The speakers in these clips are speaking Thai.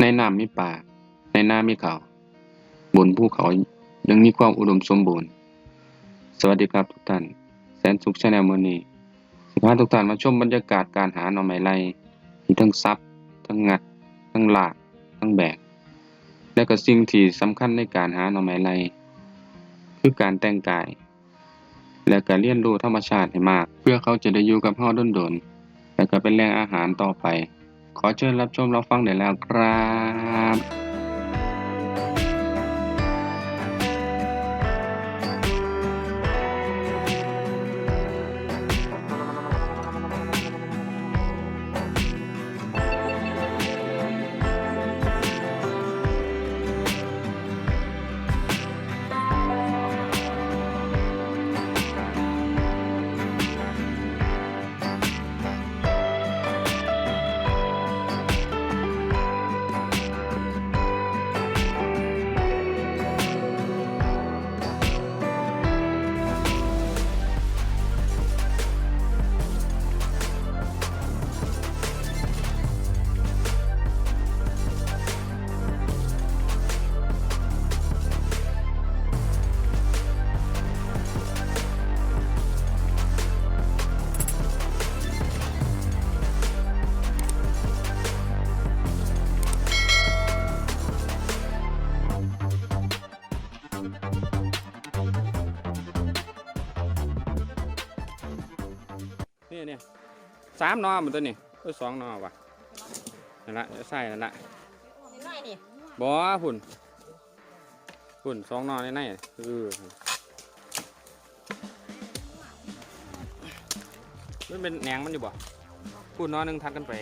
ในน้ำมีป่า ในหน้ามีเขา บนภูเขายังมีความอุดมสมบูรณ์ สวัสดีครับทุกท่าน แสนสุขชาแนลมือนี้สิพาทุกท่านมาชมบรรยากาศการหาหน่อไม้ไรที่ทั้งซับทั้งงัด ทั้งหลาก ทั้งแบก และก็สิ่งที่สำคัญในการหาหน่อไม้ไรคือการแต่งกาย และก็เรียนรู้ธรรมชาติให้มาก เพื่อเขาจะได้อยู่กับเฮาดนๆและก็เป็นแหล่งอาหารต่อไป ขอเชิญรับชมรับฟังได้แล้วครับ นี่เนี่ยสามหนอมันตัวนี้เออสองหนอว่ะนั่นละใส่นั่นละน้อยนี่บ่หุ่นหุ่นสองหนอในในเออมันเป็นแหนงมันอยู่บ่พูดหนอหนึงทัดกันไป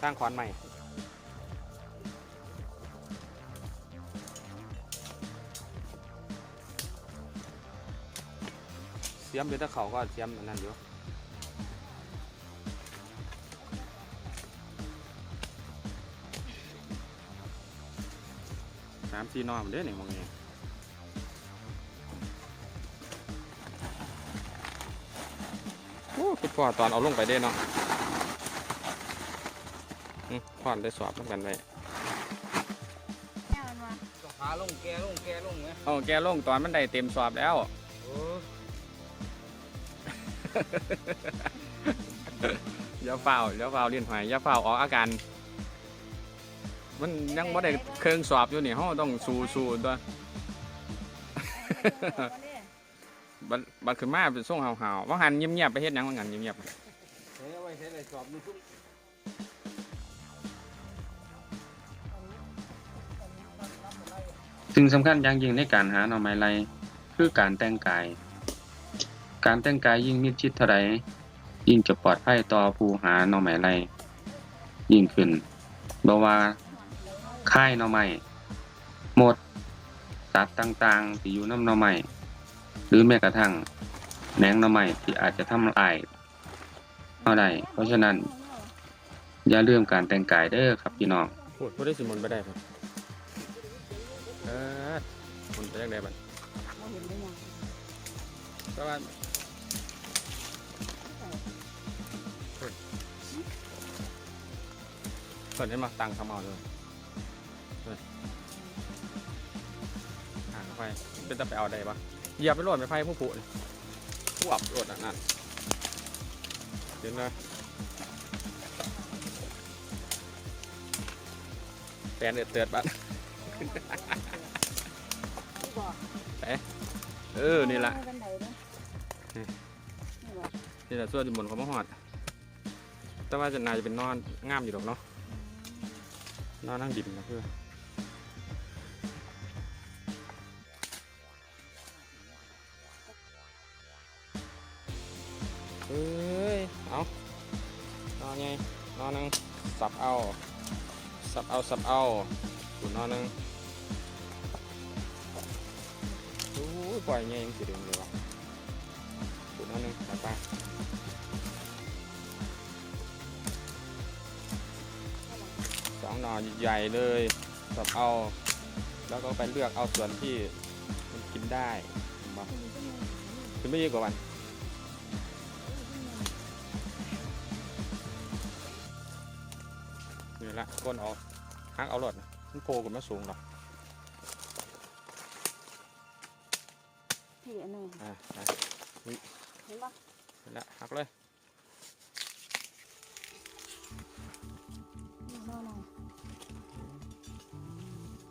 สร้างขอนใหม่ สียมเป็นตะเขาก็เสียมอันนั่นอยู่สามสี่นอมนเด้อนี่มองนี่โอ้คิดพอตอนเอาลงไปเด้เนาะอืมพอนได้สอบน้ำกันไปแม่มันว่าต้องพาลงแกลงแกลงไหมเอาแกลงตอนมันได้เต็มสอบแล้วโอ้อย่าเฝ้าอย่าเฝ้าเรียนหอยอย่าเฝ้าออกอาการ มันยังไม่ได้เครื่องสอบอยู่นี่เขาต้องสู้สู้ตัวบัดบัดขึ้นมาเป็นส่งเห่าๆว่าหันเงียบๆไปเฮ็ดหยังว่าหันเงียบๆใช้เอาไว้ใช้อะไรสอบดูทุกสิ่งสำคัญอย่างยิ่งในการหาหน่อไม้ไร่คือการแต่งกาย การแต่งกายยิ่งมิดชิดเท่าใดยิ่งจะปลอดภัยต่อผู้หาหน่อไม้ไรยิ่งขึ้นบ่ว่าค่ายหน่อไม้หมดสัตว์ต่างๆที่อยู่น้ำหน่อไม้หรือแม้กระทั่งแหนงหน่อไม้ที่อาจจะทำลายเฮาได้เพราะฉะนั้น อย่าลืมการแต่งกายเด้อครับพี่น้องพูดพูดได้สิมนต์ไปได้ครับเออมนต์ไปยังไงบัดเราเห็นได้ยังแต่ว่าเปิดให้มาตังคำเอาเลยออห่างไปเป็นตะไปเอาได้ปะเหยียบไปโหลดไปไฟผู้ผูนี่ผู้อับโหลดอะนั่นเห็นไหมแฟนเดือดเตือดบัดที่บอกเออ นี่ละบันไดเนาะ นี่แหละส่วนที่บนเขามาหอด แต่ว่าจะนายจะเป็นนอนงามอยู่หรอกเนาะ นอนนั่งดิบนะเพื่อเอ้ย เอานอนไง นอนนั่งสับเอา สับเอา สับเอาขุนนอนหนึงโอ้ยปล่อยไงยังสิเดึงเลยวะ ขุนนอนหนึงไปไปสองหนอใหญ่ๆเลยสับเอา แล้วก็ไปเลือกเอาส่วนที่มันกินได้เห็นปะขึ้นไม่เยอะกว่าวันนี่ละก้นออกหักเอาหลอดนะมันโผล่ขึ้นมาสูงหรอกพี่อันหนึงอ่าได้ เห็นปะนี่ละหักเลยนี่นอนนอน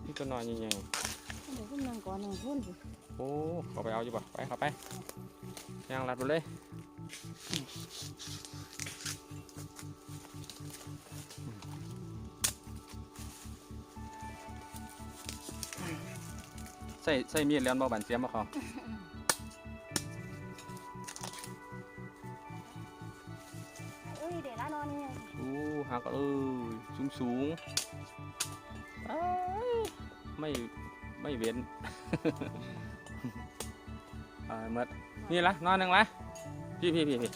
นี่ตัวนอนยังไงอันนี้ก็นั่งก่อนหนึ่งพุ่นสิโอ้เขาไปเอาอยู่ป่ะไปเข้าไปย่างรัดไปเลยใส่ใส่มีดเลียนบ่บันเสียมบ่เขา อุ้ยเดี๋ยวละนอนนี่โอ้หักเอ้ยสูงสูงอ้ายไม่ไม่เว้นเอ่าเมื่อนี่ละนอนหนึ่งละพี่พี่พี่พี่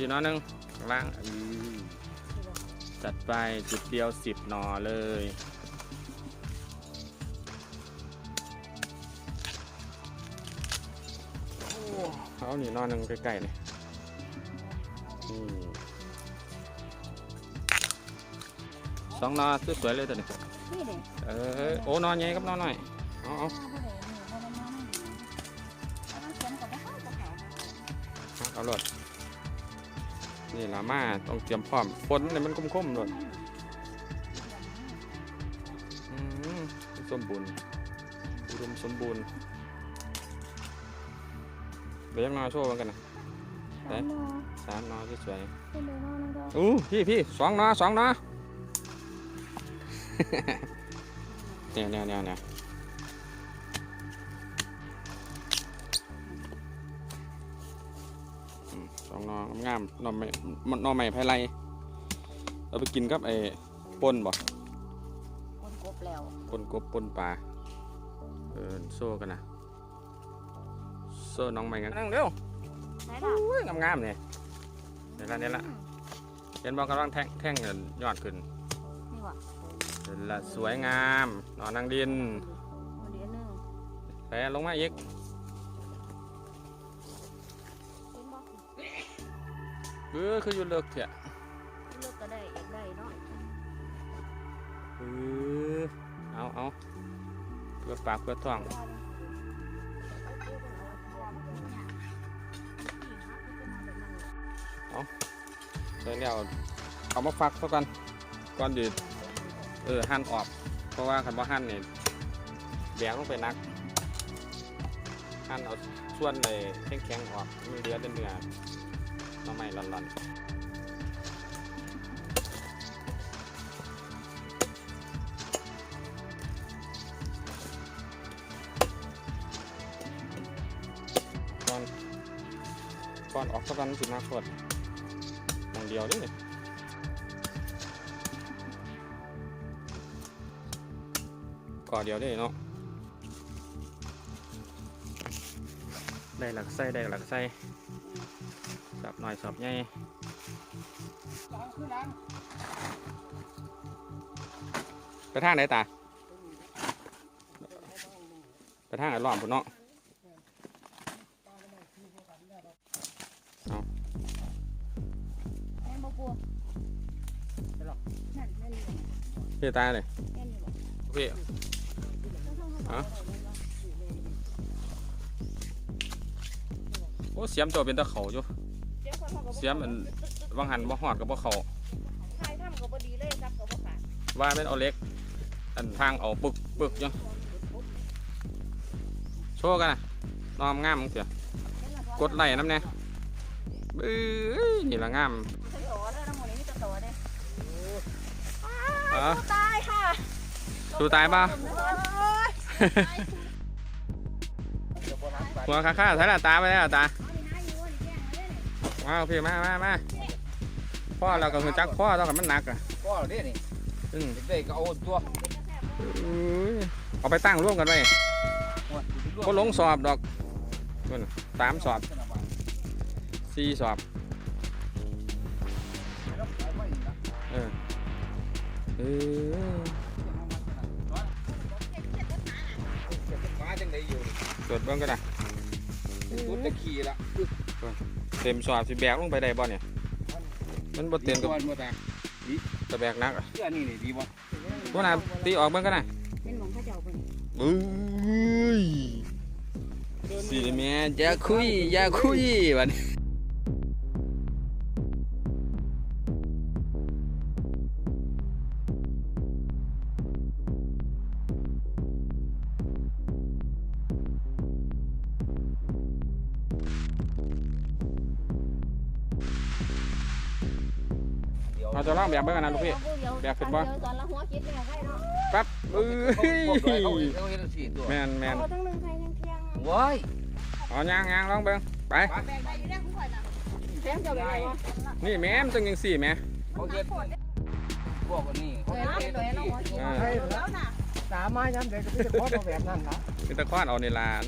พี่นอนหนึ่งข้างล่างอือจัดไปจุดเดียวสิบหนอเลยเอาหนีนอนหนึ่งใกล้ๆนี่นี่สองนอสวยๆเลยตัวนี้นี่เด็กเออโอ้นอนไงครับนอนหน่อยเอาเอาหน้าผู้ใดนี่บ่ได้นอนนี่แล้วมันเขียนกับบ่เข้าบ่เขา เอารถ นี่ละมาต้องเตรียมพร้อมฝนเนี่ยมันคมๆรถอืมสมบูรณ์อุดมสมบูรณ์เดี๋ยวยังนอนโชว์กันนะสามนอสามนอสวยเป็นเดี๋ยวนอนนั่งก็ๆอู้พี่พี่สองนอสองนอเนี่ยเนี่ยเนี่ยเนี่ย อืมสองนองามๆหนอไม่หนอใหม่ไพไลเอาไปกินกับไอ้ปนบ่คนกบแล้วปนกบปนปลาเออโซ่กันนะโซ่น้องใหม่กันนั่งเร็วไหนล่ะอุ้ยงามๆเนี่ยเนี่ยละเนี่ยละเห็นบอกกำลังแท่งแท่งเงินยอดขึ้นนี่ว่ะเห็นละสวยงามนอนนั่งดินเอาเดี๋ยวหนึงแปลลงมาอีก เออคืออยู่เลิกเถอะเลือกก็ได้เอกได้เนาะเออเอาเอาเพื่อปากเพื่อท้องใส่แล้วเอามาฟักเท่ากันก่อนดีเออหั่นออก เพราะว่าคันว่าหั่นนี่แบกลงไปนักหั่นเอาส่วนในแข็งๆออกมันเหลือแต่เนื้อ หน้ำไม้ร้อนๆก่อนก่อนออกเท่ากันสิมาขวดอย่างเดียวนี่ก่อเดียวนี่เนาะได้หลักไส้ได้หลักไส้ สับหน่อยสับใหญ่ไปทางไหนตาไปทางไอ้ล้อมพุ่นเนาะแม่นบ่กลัวนั่นแม่นอยู่พี่ตาเลยแม่นอยู่บ่พี่ฮะโอ้เสียมตัวเป็นตะเขาอยู่ เสียมมันวังหันบ่หอดกับบ่เขาทายทำก็บ่ดีเลยซับก็บ่ขาดว่าเป็นเอาเล็ก อันทางเอาปึกปึกอยู่โชว์กันนะนอมงามมึงเสียกดไลค์น้ำเนี่ยบื้อนี่ละงามใส่โอเด้อน้ำหมูนี่มีแตะโตเด้อ๋อตายค่ะสู้ตายป่ะหัวข้าข้าใส่ละตาไปแล้วตา ว้าวพี่มามามาพ่อเราก็คือจักพ่อต้องให้มันหนักอะพ่อเด้นี่อืมเด็กก็เอาตัวอุ้ยเอาไปตั้งร่วมกันไว้ก็ลงสอบดอกนู่นน่ะสามสอบสี่สอบเออเออมาจังไดอยู่ตรวจเบิ่งก็ได้กูจะขี่ละ เต็มสอบสิแบกลงไปได้บ่เนี่ย มันบ่เต็มกับตัวบ่ตาตะแบกหนักอะเสื้อนี่นี่ดีบ่พวกน่ะตีออกเบิ่งก็ได้เป็นหลวงพ่อเจ้าเป็นเอ้ยสิแม่อย่าคุยอย่าคุยบัดนี้ เดี๋ยวเอาจะลองแบบเบิ่งกันนะลูกพี่ แบบเป็นบ่ ตอนละหัวคิดเนี่ยไว้เนาะปั๊บเอ้เขายเขาเขาเฮ็ดสี่ตัวแม่นแม่นเอาทั้งนึงใครทั้งเที่ยงว้ายเอาย่างย่างลองเบิ่งไป แบกได้อยู่แล้วคุณข่อยน่ะแถมเจ้าไปไหนวะนี่แม่มนต้องจังซี่แม่เขาเฮ็ดพวกอันนี้เขาเดี๋ยวเฮ็ดเดี๋ยวน้องหัวคิดเออแล้วน่ะสามไม้ย้ำเด็กก็จะขอเอาแบบนั้นนะคือตะคอนเอาในลาน